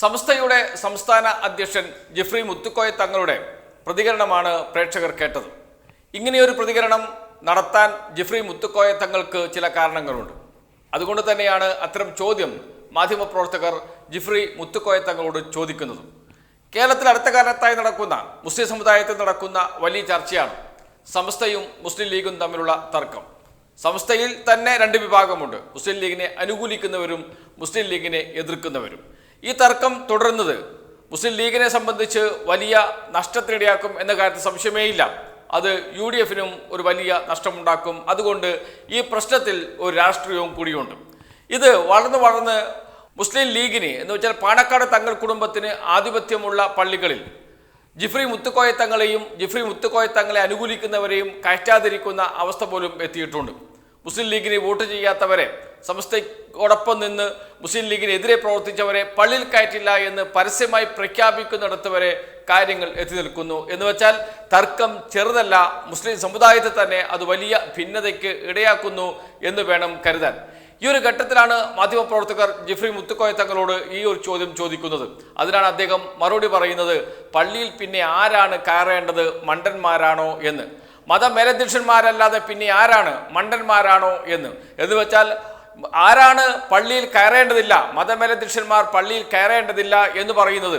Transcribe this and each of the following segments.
സംസ്ഥയുടെ സംസ്ഥാന അധ്യക്ഷൻ ജെഫ്രി മുത്തുക്കോയ തങ്ങളുടെ പ്രതികരണമാണ് പ്രേക്ഷകർ കേട്ടത്. ഇങ്ങനെയൊരു പ്രതികരണം നടത്താൻ ജെഫ്രി മുത്തുക്കോയ തങ്ങൾക്ക് ചില കാരണങ്ങളുണ്ട്. അതുകൊണ്ട് തന്നെയാണ് അത്തരം ചോദ്യം മാധ്യമപ്രവർത്തകർ ജിഫ്രി മുത്തുക്കോയ തങ്ങളോട് ചോദിക്കുന്നത്. കേരളത്തിൽ അടുത്ത കാലത്തായി നടക്കുന്ന മുസ്ലിം സമുദായത്തിൽ നടക്കുന്ന വലിയ ചർച്ചയാണ് സംസ്ഥയും മുസ്ലിം ലീഗും തമ്മിലുള്ള തർക്കം. സംസ്ഥയിൽ തന്നെ രണ്ട് വിഭാഗമുണ്ട്. മുസ്ലിം ലീഗിനെ അനുകൂലിക്കുന്നവരും മുസ്ലിം ലീഗിനെ എതിർക്കുന്നവരും. ഈ തർക്കം തുടരുന്നത് മുസ്ലിം ലീഗിനെ സംബന്ധിച്ച് വലിയ നഷ്ടത്തിനിടയാക്കും എന്ന കാര്യത്തിൽ സംശയമേയില്ല. അത് യു ഡി എഫിനും ഒരു വലിയ നഷ്ടമുണ്ടാക്കും. അതുകൊണ്ട് ഈ പ്രശ്നത്തിൽ ഒരു രാഷ്ട്രീയവും കൂടിയുണ്ട്. ഇത് വളർന്ന് വളർന്ന് മുസ്ലിം ലീഗിന് എന്ന് വെച്ചാൽ പാണക്കാട് തങ്ങൾ കുടുംബത്തിന് ആധിപത്യമുള്ള പള്ളികളിൽ ജിഫ്രി മുത്തുക്കോയ തങ്ങളെയും ജിഫ്രി മുത്തുക്കോയ തങ്ങളെ അനുകൂലിക്കുന്നവരെയും കയറ്റാതിരിക്കുന്ന അവസ്ഥ പോലും എത്തിയിട്ടുണ്ട്. മുസ്ലിം ലീഗിന് വോട്ട് ചെയ്യാത്തവരെ സംസ്ഥയോടൊപ്പം നിന്ന് മുസ്ലിം ലീഗിനെതിരെ പ്രവർത്തിച്ചവരെ പള്ളിയിൽ കയറ്റില്ല എന്ന് പരസ്യമായി പ്രഖ്യാപിക്കുന്നിടത്ത് വരെ കാര്യങ്ങൾ എത്തി നിൽക്കുന്നു എന്ന് വെച്ചാൽ തർക്കം ചെറുതല്ല മുസ്ലിം സമുദായത്തെ തന്നെ അത് വലിയ ഭിന്നതയ്ക്ക് ഇടയാക്കുന്നു എന്ന് വേണം കരുതാൻ. ഈ ഒരു ഘട്ടത്തിലാണ് മാധ്യമപ്രവർത്തകർ ജിഫ്രി മുത്തുക്കോയ തങ്ങളോട് ഈ ഒരു ചോദ്യം ചോദിക്കുന്നത്. അതിനാണ് അദ്ദേഹം മറുപടി പറയുന്നത് പള്ളിയിൽ പിന്നെ ആരാണ് കയറേണ്ടത്? മണ്ടന്മാരാണോ? എന്ന്. മതമേലധ്യക്ഷന്മാരല്ലാതെ പിന്നെ ആരാണ്? മണ്ടന്മാരാണോ എന്ന്. എന്ന് വെച്ചാൽ ആരാണ് പള്ളിയിൽ കയറേണ്ടതില്ല? മതമേലധ്യക്ഷന്മാർ പള്ളിയിൽ കയറേണ്ടതില്ല എന്ന് പറയുന്നത്.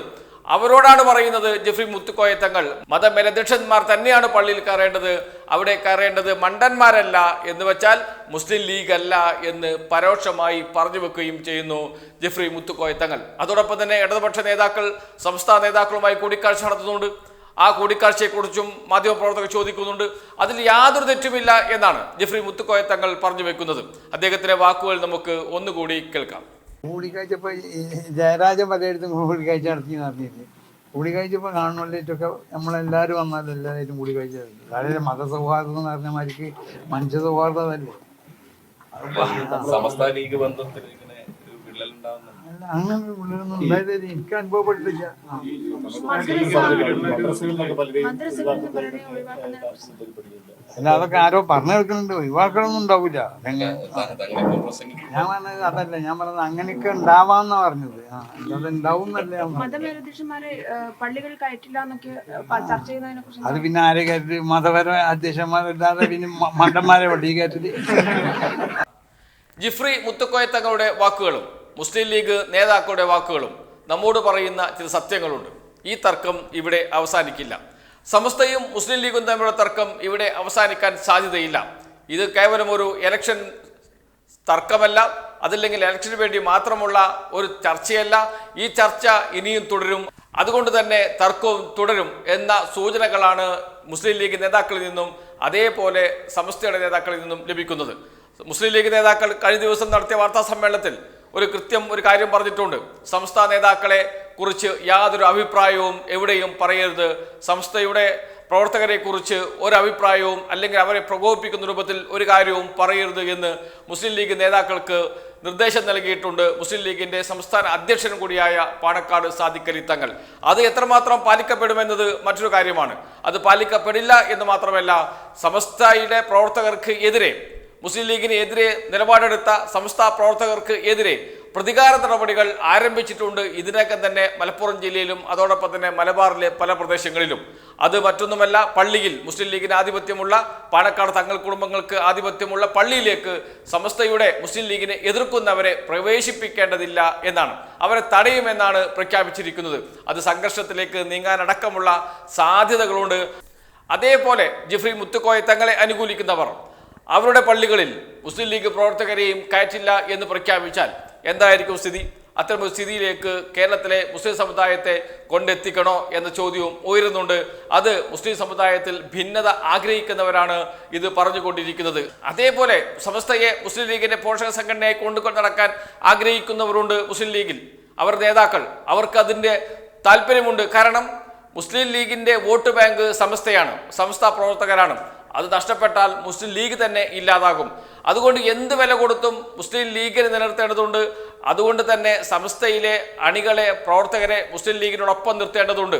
അവരോടാണ് പറയുന്നത് ജെഫ്രി മുത്തുക്കോയ തങ്ങൾ മതമേലധ്യക്ഷന്മാർ തന്നെയാണ് പള്ളിയിൽ കയറേണ്ടത്. അവിടെ കയറേണ്ടത് മണ്ടന്മാരല്ല എന്ന് വെച്ചാൽ മുസ്ലിം ലീഗ് അല്ല എന്ന് പരോക്ഷമായി പറഞ്ഞു വെക്കുകയും ചെയ്യുന്നു ജെഫ്രി മുത്തുക്കോയ തങ്ങൾ. അതോടൊപ്പം തന്നെ ഇടതുപക്ഷ നേതാക്കൾ സംസ്ഥാന നേതാക്കളുമായി കൂടിക്കാഴ്ച നടത്തുന്നുണ്ട്. ആ കൂടിക്കാഴ്ചയെക്കുറിച്ചും മാധ്യമപ്രവർത്തകർ ചോദിക്കുന്നുണ്ട്. അതിൽ യാതൊരു തെറ്റുമില്ല എന്നാണ് ജെഫ്രി മുത്തുക്കോയ തങ്ങൾ പറഞ്ഞു വെക്കുന്നത്. അദ്ദേഹത്തിന്റെ വാക്കുകൾ നമുക്ക് ഒന്നുകൂടി കേൾക്കാം. കൂടിക്കാഴ്ചപ്പോൾ ജയരാജൻ പലയിടത്തും കൂടിക്കാഴ്ച നടത്തി നടത്തിയിട്ട് കൂടിക്കാഴ്ചപ്പോൾ കാണുന്നതിലേറ്റൊക്കെ നമ്മളെല്ലാവരും വന്നാലും എല്ലാവരും കൂടിക്കാഴ്ച നടത്തി. അതായത് മതസൗഹാർദ്ദം എന്ന് പറഞ്ഞ മാതിരിക്ക് മനുഷ്യ സൗഹാർദ്ദമല്ലേ സമസ്ത ലീഗ് ബന്ധത്തിൽ ഇങ്ങനെ അങ്ങനെ ഉള്ളതൊന്നും ഉണ്ടായത് എനിക്ക് അനുഭവപ്പെട്ടിട്ടില്ല. ആ. അല്ല അതൊക്കെ ആരോ പറഞ്ഞു കേൾക്കുന്നുണ്ട് ഒഴിവാക്കണമൊന്നും ഉണ്ടാവില്ല ഞാൻ പറഞ്ഞത് അതല്ല. ഞാൻ പറഞ്ഞത് അങ്ങനെയൊക്കെ ഉണ്ടാവാന്നാ പറഞ്ഞത്. അത് അത് പിന്നെ ആരെ കയറ്റി മതപര അധ്യക്ഷന്മാരല്ലാതെ പിന്നെ മണ്ടന്മാരെ വണ്ടി കയറ്റി ജിഫ്രി മുത്തുക്കോയ തങ്ങളുടെ വാക്കുകളും. മുസ്ലിം ലീഗ് നേതാക്കളുടെ വാക്കുകളും നമ്മോട് പറയുന്ന ചില സത്യങ്ങളുണ്ട്. ഈ തർക്കം ഇവിടെ അവസാനിക്കില്ല. സമസ്തയും മുസ്ലിം ലീഗും തമ്മിലുള്ള തർക്കം ഇവിടെ അവസാനിക്കാൻ സാധ്യതയില്ല. ഇത് കേവലം ഒരു എലക്ഷൻ തർക്കമല്ല. അതല്ലെങ്കിൽ ഇലക്ഷന് വേണ്ടി മാത്രമുള്ള ഒരു ചർച്ചയല്ല. ഈ ചർച്ച ഇനിയും തുടരും. അതുകൊണ്ട് തന്നെ തർക്കവും തുടരും എന്ന സൂചനകളാണ് മുസ്ലിം ലീഗ് നേതാക്കളിൽ നിന്നും അതേപോലെ സമസ്തയുടെ നേതാക്കളിൽ നിന്നും ലഭിക്കുന്നത്. മുസ്ലിം ലീഗ് നേതാക്കൾ കഴിഞ്ഞ ദിവസം നടത്തിയ വാർത്താ സമ്മേളനത്തിൽ ഒരു കൃത്യം ഒരു കാര്യം പറഞ്ഞിട്ടുണ്ട്. സംസ്ഥാന നേതാക്കളെ കുറിച്ച് യാതൊരു അഭിപ്രായവും എവിടെയും പറയരുത്. സംസ്ഥയുടെ പ്രവർത്തകരെ കുറിച്ച് ഒരഭിപ്രായവും അല്ലെങ്കിൽ അവരെ പ്രകോപിപ്പിക്കുന്ന രൂപത്തിൽ ഒരു കാര്യവും പറയരുത് എന്ന് മുസ്ലിം ലീഗ് നേതാക്കൾക്ക് നിർദ്ദേശം നൽകിയിട്ടുണ്ട്. മുസ്ലിം ലീഗിന്റെ സംസ്ഥാന അധ്യക്ഷൻ കൂടിയായ പാണക്കാട് സാദിഖലി തങ്ങൾ. അത് എത്രമാത്രം പാലിക്കപ്പെടുമെന്നത് മറ്റൊരു കാര്യമാണ്. അത് പാലിക്കപ്പെടില്ല എന്ന് മാത്രമല്ല സമസ്തയുടെ പ്രവർത്തകർക്ക് എതിരെ മുസ്ലിം ലീഗിന് എതിരെ നിലപാടെടുത്ത സംസ്ഥാ പ്രവർത്തകർക്ക് എതിരെ പ്രതികാര നടപടികൾ ആരംഭിച്ചിട്ടുണ്ട്. ഇതിനകം തന്നെ മലപ്പുറം ജില്ലയിലും അതോടൊപ്പം തന്നെ മലബാറിലെ പല പ്രദേശങ്ങളിലും. അത് മറ്റൊന്നുമല്ല പള്ളിയിൽ മുസ്ലിം ലീഗിന് ആധിപത്യമുള്ള പാണക്കാട് തങ്ങൾ കുടുംബങ്ങൾക്ക് ആധിപത്യമുള്ള പള്ളിയിലേക്ക് സമസ്തയുടെ മുസ്ലിം ലീഗിനെ എതിർക്കുന്നവരെ പ്രവേശിപ്പിക്കേണ്ടതില്ല എന്നാണ്. അവരെ തടയുമെന്നാണ് പ്രഖ്യാപിച്ചിരിക്കുന്നത്. അത് സംഘർഷത്തിലേക്ക് നീങ്ങാനടക്കമുള്ള സാധ്യതകളുണ്ട്. അതേപോലെ ജിഫ്രി മുത്തുക്കോയ തങ്ങളെ അനുകൂലിക്കുന്നവർ അവരുടെ പള്ളികളിൽ മുസ്ലിം ലീഗ് പ്രവർത്തകരെയും കയറ്റില്ല എന്ന് പ്രഖ്യാപിച്ചാൽ എന്തായിരിക്കും സ്ഥിതി? അത്തരമൊരു സ്ഥിതിയിലേക്ക് കേരളത്തിലെ മുസ്ലിം സമുദായത്തെ കൊണ്ടെത്തിക്കണോ എന്ന ചോദ്യവും ഉയരുന്നുണ്ട്. അത് മുസ്ലിം സമുദായത്തിൽ ഭിന്നത ആഗ്രഹിക്കുന്നവരാണ് ഇത് പറഞ്ഞുകൊണ്ടിരിക്കുന്നത്. അതേപോലെ സമസ്തയെ മുസ്ലിം ലീഗിന്റെ പോഷക സംഘടനയെ കൊണ്ടുകൊണ്ട് നടക്കാൻ ആഗ്രഹിക്കുന്നവരുണ്ട് മുസ്ലിം ലീഗിൽ. അവർ നേതാക്കൾ. അവർക്ക് അതിന്റെ താല്പര്യമുണ്ട്. കാരണം മുസ്ലിം ലീഗിന്റെ വോട്ട് ബാങ്ക് സമസ്തയാണ്. സമസ്ത പ്രവർത്തകരാണ്. അത് നഷ്ടപ്പെട്ടാൽ മുസ്ലിം ലീഗ് തന്നെ ഇല്ലാതാകും. അതുകൊണ്ട് എന്ത് വില കൊടുത്തും മുസ്ലിം ലീഗിനെ നിലനിർത്തേണ്ടതുണ്ട്. അതുകൊണ്ട് തന്നെ സംസ്ഥയിലെ അണികളെ പ്രവർത്തകരെ മുസ്ലിം ലീഗിനോടൊപ്പം നിർത്തേണ്ടതുണ്ട്.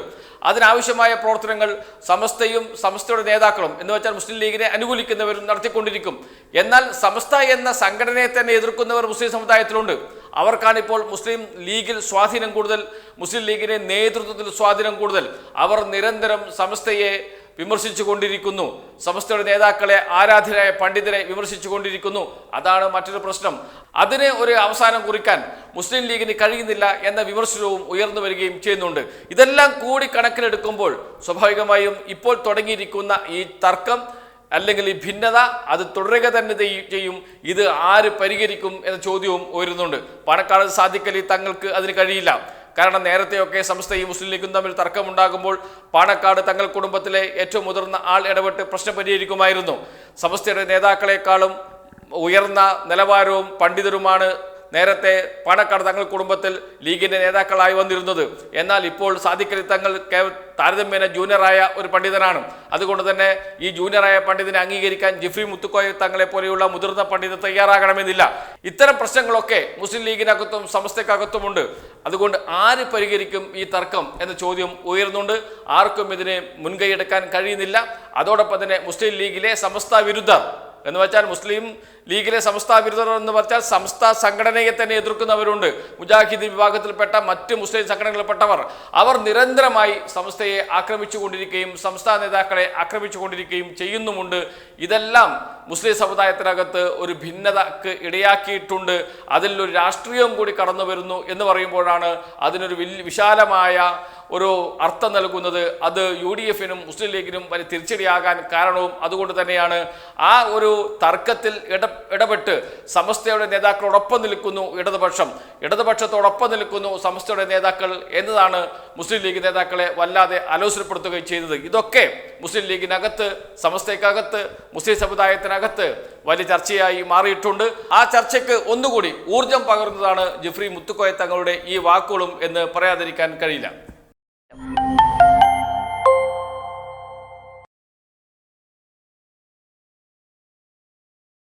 അതിനാവശ്യമായ പ്രവർത്തനങ്ങൾ സമസ്തയും സമസ്തയുടെ നേതാക്കളും എന്ന് വെച്ചാൽ മുസ്ലിം ലീഗിനെ അനുകൂലിക്കുന്നവരും നടത്തിക്കൊണ്ടിരിക്കും. എന്നാൽ സമസ്ത എന്ന സംഘടനയെ തന്നെ എതിർക്കുന്നവർ മുസ്ലിം സമുദായത്തിലുണ്ട്. അവർക്കാണ് ഇപ്പോൾ മുസ്ലിം ലീഗിൽ സ്വാധീനം കൂടുതൽ മുസ്ലിം ലീഗിന്റെ നേതൃത്വത്തിൽ സ്വാധീനം കൂടുതൽ. അവർ നിരന്തരം സമസ്തയെ വിമർശിച്ചു കൊണ്ടിരിക്കുന്നു സമസ്തയുടെ നേതാക്കളെ ആരാധനായ പണ്ഡിതരെ വിമർശിച്ചുകൊണ്ടിരിക്കുന്നു. അതാണ് മറ്റൊരു പ്രശ്നം. അതിന് ഒരു അവസാനം കുറിക്കാൻ മുസ്ലിം ലീഗിന് കഴിയുന്നില്ല എന്ന വിമർശനവും ഉയർന്നു വരികയും ചെയ്യുന്നുണ്ട്. ഇതെല്ലാം കൂടി കണക്കിലെടുക്കുമ്പോൾ സ്വാഭാവികമായും ഇപ്പോൾ തുടങ്ങിയിരിക്കുന്ന ഈ തർക്കം അല്ലെങ്കിൽ ഈ ഭിന്നത അത് തുടരുക തന്നെ ചെയ്യും. ഇത് ആര് പരിഹരിക്കും എന്ന ചോദ്യവും ഉയരുന്നുണ്ട്. പാണക്കാട് സാധിക്കലി തങ്ങൾക്ക് അതിന് കഴിയില്ല. കാരണം നേരത്തെയൊക്കെ സംസ്ഥയും മുസ്ലിം ലീഗും തമ്മിൽ തർക്കമുണ്ടാകുമ്പോൾ പാണക്കാട് തങ്ങൾ കുടുംബത്തിലെ ഏറ്റവും മുതിർന്ന ആൾ ഇടപെട്ട് പ്രശ്നം പരിഹരിക്കുമായിരുന്നു. സമസ്തയുടെ നേതാക്കളെക്കാളും ഉയർന്ന നിലവാരവും പണ്ഡിതരുമാണ് നേരത്തെ പാണക്കാട് തങ്ങൾ കുടുംബത്തിൽ ലീഗിന്റെ നേതാക്കളായി വന്നിരുന്നത്. എന്നാൽ ഇപ്പോൾ സാദിഖലി തങ്ങൾ താരതമ്യേന ജൂനിയറായ ഒരു പണ്ഡിതനാണ്. അതുകൊണ്ട് തന്നെ ഈ ജൂനിയറായ പണ്ഡിതനെ അംഗീകരിക്കാൻ ജിഫി മുത്തുക്കോയ തങ്ങളെ പോലെയുള്ള മുതിർന്ന പണ്ഡിതർ തയ്യാറാകണമെന്നില്ല. ഇത്തരം പ്രശ്നങ്ങളൊക്കെ മുസ്ലിം ലീഗിനകത്തും സമസ്തക്കകത്തുമുണ്ട് അതുകൊണ്ട് ആര് പരിഹരിക്കും ഈ തർക്കം എന്ന ചോദ്യം ഉയർന്നുണ്ട് ആർക്കും ഇതിനെ മുൻകൈയെടുക്കാൻ കഴിയുന്നില്ല. അതോടൊപ്പം തന്നെ മുസ്ലിം ലീഗിലെ സമസ്ത വിരുദ്ധർ എന്ന് വെച്ചാൽ മുസ്ലിം ലീഗിലെ സംസ്ഥാ വിരുദ്ധർ എന്ന് പറഞ്ഞാൽ സംസ്ഥാ സംഘടനയെ തന്നെ എതിർക്കുന്നവരുണ്ട്. മുജാഹിദ് വിഭാഗത്തിൽപ്പെട്ട മറ്റ് മുസ്ലിം സംഘടനകളിൽപ്പെട്ടവർ. അവർ നിരന്തരമായി സംസ്ഥയെ ആക്രമിച്ചുകൊണ്ടിരിക്കുകയും സംസ്ഥാന നേതാക്കളെ ആക്രമിച്ചുകൊണ്ടിരിക്കുകയും ചെയ്യുന്നുമുണ്ട്. ഇതെല്ലാം മുസ്ലിം സമുദായത്തിനകത്ത് ഒരു ഭിന്നതക്ക് ഇടയാക്കിയിട്ടുണ്ട്. അതിൽ ഒരു രാഷ്ട്രീയവും കൂടി കടന്നു വരുന്നു എന്ന് പറയുമ്പോഴാണ് അതിനൊരു വിശാലമായ ഒരു അർത്ഥം നൽകുന്നത്. അത് യു ഡി എഫിനും മുസ്ലിം ലീഗിനും വലിയ തിരിച്ചടിയാകാൻ കാരണവും അതുകൊണ്ട് തന്നെയാണ്. ആ ഒരു തർക്കത്തിൽ ഇട ഇടപെട്ട് സമസ്തയുടെ നേതാക്കളോടൊപ്പം നിൽക്കുന്നു ഇടതുപക്ഷം. ഇടതുപക്ഷത്തോടൊപ്പം നിൽക്കുന്നു സമസ്തയുടെ നേതാക്കൾ എന്നതാണ് മുസ്ലിം ലീഗ് നേതാക്കളെ വല്ലാതെ അലോസരപ്പെടുത്തുകയും ചെയ്തത്. ഇതൊക്കെ മുസ്ലിം ലീഗിനകത്ത് സമസ്തയ്ക്കകത്ത് മുസ്ലിം സമുദായത്തിനകത്ത് വലിയ ചർച്ചയായി മാറിയിട്ടുണ്ട്. ആ ചർച്ചയ്ക്ക് ഒന്നുകൂടി ഊർജം പകർന്നതാണ് ജിഫ്രി മുത്തുക്കോയ തങ്ങളുടെ ഈ വാക്കുകളും എന്ന് പറയാതിരിക്കാൻ കഴിയില്ല.